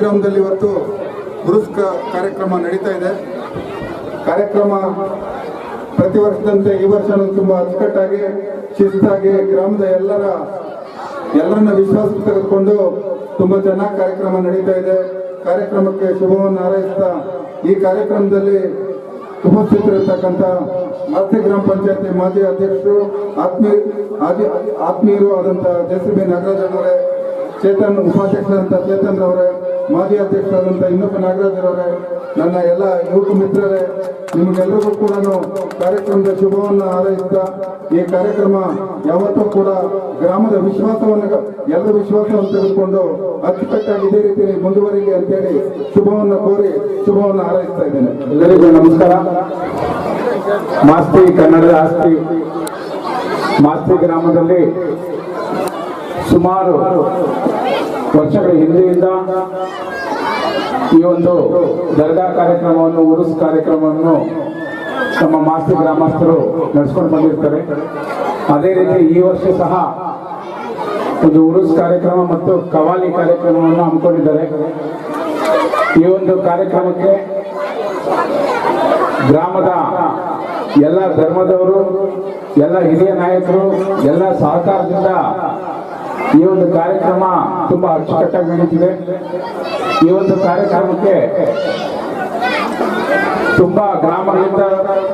ಗ್ರಾಮದಲ್ಲಿ ಇವತ್ತು ಗುರುಸ್ಕ ಕಾರ್ಯಕ್ರಮ ನಡೀತಾ ಇದೆ. ಕಾರ್ಯಕ್ರಮ ಪ್ರತಿ ವರ್ಷದಂತೆ ಈ ವರ್ಷನೂ ತುಂಬ ಅಚ್ಚುಕಟ್ಟಾಗಿ, ಶಿಸ್ತಾಗಿ ಗ್ರಾಮದ ಎಲ್ಲರ, ಎಲ್ಲರನ್ನ ವಿಶ್ವಾಸಕ್ಕೆ ತೆಗೆದುಕೊಂಡು ತುಂಬಾ ಚೆನ್ನಾಗಿ ಕಾರ್ಯಕ್ರಮ ನಡೀತಾ ಇದೆ. ಕಾರ್ಯಕ್ರಮಕ್ಕೆ ಶುಭವನ್ನು ಹಾರೈಸ್ತಾ ಈ ಕಾರ್ಯಕ್ರಮದಲ್ಲಿ ಉಪಸ್ಥಿತರಿರ್ತಕ್ಕಂಥ ಮತ್ತೆ ಗ್ರಾಮ ಪಂಚಾಯತಿ ಮಾಜಿ ಅಧ್ಯಕ್ಷರು, ಆತ್ಮೀಯ, ಆದಿ, ಆತ್ಮೀಯರು ಆದಂಥ ಜೆಸಿಬಿ ನಾಗರಾಜ್ ಅವರೇ ಚೇತನ್ ಉಪಾಧ್ಯಕ್ಷರಂತ ಚೇತನ್ ಅವರೇ ಮಾಜಿ ಅಧ್ಯಕ್ಷರಾದಂಥ ಇನ್ನೊಬ್ಬ ನಾಗರಾಜ್ ಅವರೇ, ನನ್ನ ಎಲ್ಲ ಯುವಕ ಮಿತ್ರರೇ ನಿಮಗೆಲ್ಲರಿಗೂ ಕೂಡ ಕಾರ್ಯಕ್ರಮದ ಶುಭವನ್ನು ಹಾರೈಸ್ತಾ, ಈ ಕಾರ್ಯಕ್ರಮ ಯಾವತ್ತೂ ಕೂಡ ಗ್ರಾಮದ ವಿಶ್ವಾಸವನ್ನು ಎಲ್ಲರ ವಿಶ್ವಾಸವನ್ನು ತೆಗೆದುಕೊಂಡು ಅಚ್ಚುಕಟ್ಟಾಗಿ ಇದೇ ರೀತಿ ಮುಂದುವರಿಲಿ ಅಂತೇಳಿ ಶುಭವನ್ನು ಕೋರಿ ಶುಭವನ್ನು ಹಾರೈಸ್ತಾ ಇದ್ದೇನೆ. ಎಲ್ಲರಿಗೂ ನಮಸ್ಕಾರ. ಮಾಸ್ತಿ ಕನ್ನಡದ ಆಸ್ತಿ, ಮಾಸ್ತಿ ಗ್ರಾಮದಲ್ಲಿ ಸುಮಾರು ವರ್ಷಗಳ ಹಿಂದೆಯಿಂದ ಈ ಒಂದು ದರ್ಗಾ ಕಾರ್ಯಕ್ರಮವನ್ನು, ಉರುಸ್ ಕಾರ್ಯಕ್ರಮವನ್ನು ನಮ್ಮ ಮಾಸ್ತಿ ಗ್ರಾಮಸ್ಥರು ನಡೆಸ್ಕೊಂಡು ಬಂದಿರ್ತಾರೆ. ಅದೇ ರೀತಿ ಈ ವರ್ಷ ಸಹ ಒಂದು ಉರುಸ್ ಕಾರ್ಯಕ್ರಮ ಮತ್ತು ಕವಾಲಿ ಕಾರ್ಯಕ್ರಮವನ್ನು ಹಮ್ಮಿಕೊಂಡಿದ್ದಾರೆ. ಈ ಒಂದು ಕಾರ್ಯಕ್ರಮಕ್ಕೆ ಗ್ರಾಮದ ಎಲ್ಲ ಧರ್ಮದವರು, ಎಲ್ಲ ಹಿರಿಯ ನಾಯಕರು, ಎಲ್ಲ ಸಹಕಾರದಿಂದ ಈ ಒಂದು ಕಾರ್ಯಕ್ರಮ ತುಂಬಾ ಅಚ್ಚುಕಟ್ಟಾಗಿ ನಡೀತಿದೆ. ಈ ಒಂದು ಕಾರ್ಯಕ್ರಮಕ್ಕೆ ತುಂಬಾ ಗ್ರಾಮಗಳಿಂದ,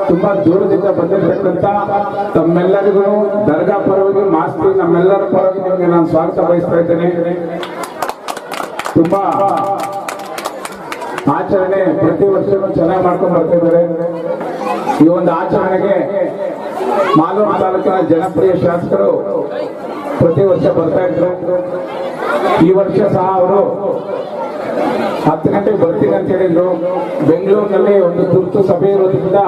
ತುಂಬಾ ದೂರದಿಂದ ಬಂದಿರತಕ್ಕಂತ ತಮ್ಮೆಲ್ಲರಿಗೂ ದರ್ಗಾ ಪರವಾಗಿ, ಮಾಸ್ತಿ ನಮ್ಮೆಲ್ಲರ ಪರವಾಗಿ ನಿಮಗೆ ನಾನು ಸ್ವಾಗತ ಬಯಸ್ತಾ ಇದ್ದೇನೆ. ತುಂಬಾ ಆಚರಣೆ ಪ್ರತಿ ವರ್ಷನೂ ಚೆನ್ನಾಗಿ ಮಾಡ್ಕೊಂಡು ಬರ್ತಾ ಇದ್ದಾರೆ. ಈ ಒಂದು ಆಚರಣೆಗೆ ಮಾಲೂರು ತಾಲೂಕಿನ ಜನಪ್ರಿಯ ಶಾಸಕರು ಪ್ರತಿ ವರ್ಷ ಬರ್ತಾ ಇದ್ರು. ಈ ವರ್ಷ ಸಹ ಅವರು ಹತ್ತು ಗಂಟೆಗೆ ಬರ್ತೀನಿ ಅಂತ ಹೇಳಿದ್ರು. ಬೆಂಗಳೂರಿನಲ್ಲಿ ಒಂದು ತುರ್ತು ಸಭೆ ಇರೋದ್ರಿಂದ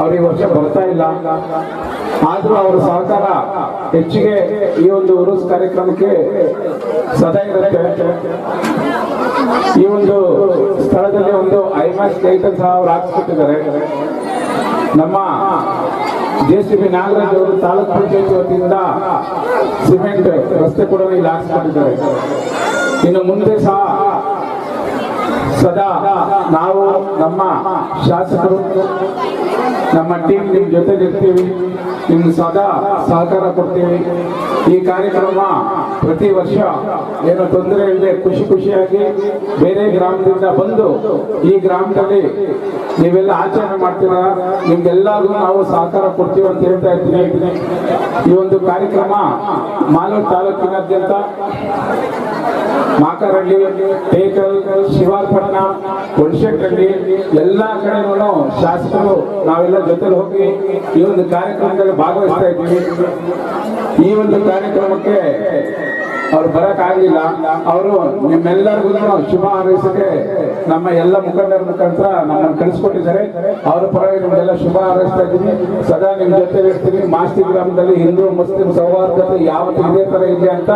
ಅವ್ರು ಈ ವರ್ಷ ಬರ್ತಾ ಇಲ್ಲ. ಆದ್ರೂ ಅವರ ಸಹಕಾರ ಹೆಚ್ಚಿಗೆ ಈ ಒಂದು ಉರುಸ್ ಕಾರ್ಯಕ್ರಮಕ್ಕೆ ಸದಾ ಇರುತ್ತೆ. ಈ ಒಂದು ಸ್ಥಳದಲ್ಲಿ ಒಂದು ಐಮಾಸ್ ವೆಹಿಕಲ್ ಸಹ ಅವ್ರು ಹಾಕ್ಸ್ಕೊಟ್ಟಿದ್ದಾರೆ. ನಮ್ಮ ಜೆ ಸಿ ಬಿ ನಾಗರಾಜ್ ಅವರು ತಾಲೂಕು ಪಂಚಾಯತ್ ವತಿಯಿಂದ ಸಿಮೆಂಟ್ ರಸ್ತೆ ಕೂಡ ಇಲ್ಲಿ ಹಾಕಿಸ್ಕೊಂಡಿದ್ದಾರೆ. ಇನ್ನು ಮುಂದೆ ಸಹ ಸದಾ ನಾವು ನಮ್ಮ ಶಾಸಕರು, ನಮ್ಮ ಟೀಮ್ ನಿಮ್ ಜೊತೆಲಿರ್ತೀವಿ, ನಿಮ್ಗೆ ಸದಾ ಸಹಕಾರ ಕೊಡ್ತೀವಿ. ಈ ಕಾರ್ಯಕ್ರಮ ಪ್ರತಿ ವರ್ಷ ಏನು ತೊಂದರೆ ಇಲ್ಲದೆ ಖುಷಿ ಖುಷಿಯಾಗಿ ಬೇರೆ ಗ್ರಾಮದಿಂದ ಬಂದು ಈ ಗ್ರಾಮದಲ್ಲಿ ನೀವೆಲ್ಲ ಆಚರಣೆ ಮಾಡ್ತೀರ? ನಿಮ್ಗೆಲ್ಲರಿಗೂ ನಾವು ಸಹಕಾರ ಕೊಡ್ತೀವಿ ಅಂತ ಹೇಳ್ತಾ ಇದ್ದೀನಿ. ಈ ಒಂದು ಕಾರ್ಯಕ್ರಮ ಮಾಲೂರು ತಾಲೂಕಿನಾದ್ಯಂತ ಮಾಕರಳ್ಳಿ, ಟೇಕಲ್ ಶಿವಾರ್ಪಟ್ಟಣ ಕೊಣಶೆಟ್ಟಹಳ್ಳಿ ಎಲ್ಲ ಕಡೆನೂ ಶಾಸಕರು ನಾವೆಲ್ಲ ಜೊತೆಲಿ ಹೋಗಿ ಈ ಒಂದು ಕಾರ್ಯಕ್ರಮದಲ್ಲಿ ಭಾಗವಹಿಸ್ತಾ ಇದ್ದೀವಿ. ಈ ಒಂದು ಕಾರ್ಯಕ್ರಮಕ್ಕೆ ಅವ್ರು ಬರಕ್ ಆಗ್ಲಿಲ್ಲ. ಅವರು ನಿಮ್ಮೆಲ್ಲರಿಗೂ ಶುಭ ಹಾರೈಸಕ್ಕೆ ನಮ್ಮ ಎಲ್ಲ ಮುಖಂಡರ ಮುಖಾಂತರ ನಮ್ಮನ್ನು ಕಳಿಸ್ಕೊಟ್ಟಿದ್ದಾರೆ ಅವರ ಪರವಾಗಿ ನಿಮ್ಗೆಲ್ಲ ಶುಭ ಹಾರೈಸ್ತಾ ಇದ್ದೀನಿ. ಸದಾ ನಿಮ್ ಜೊತೆ ಇರ್ತೀನಿ. ಮಾಸ್ತಿ ಗ್ರಾಮದಲ್ಲಿ ಹಿಂದೂ, ಮುಸ್ಲಿಂ ಸೌಹಾರ್ದತೆ ಯಾವತ್ತು ಇದೇ ತರ ಇದೆ ಅಂತ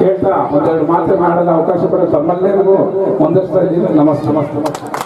ಕೇಳ್ತಾ ಒಂದೆರಡು ಮಾತು ಮಾಡಲು ಅವಕಾಶ ಪಡೆದು ನಾವು ಹೊಂದಿಸ್ತಾ ಇದ್ದೀನಿ ನಮಸ್ತೆ ನಮಸ್ತೆ.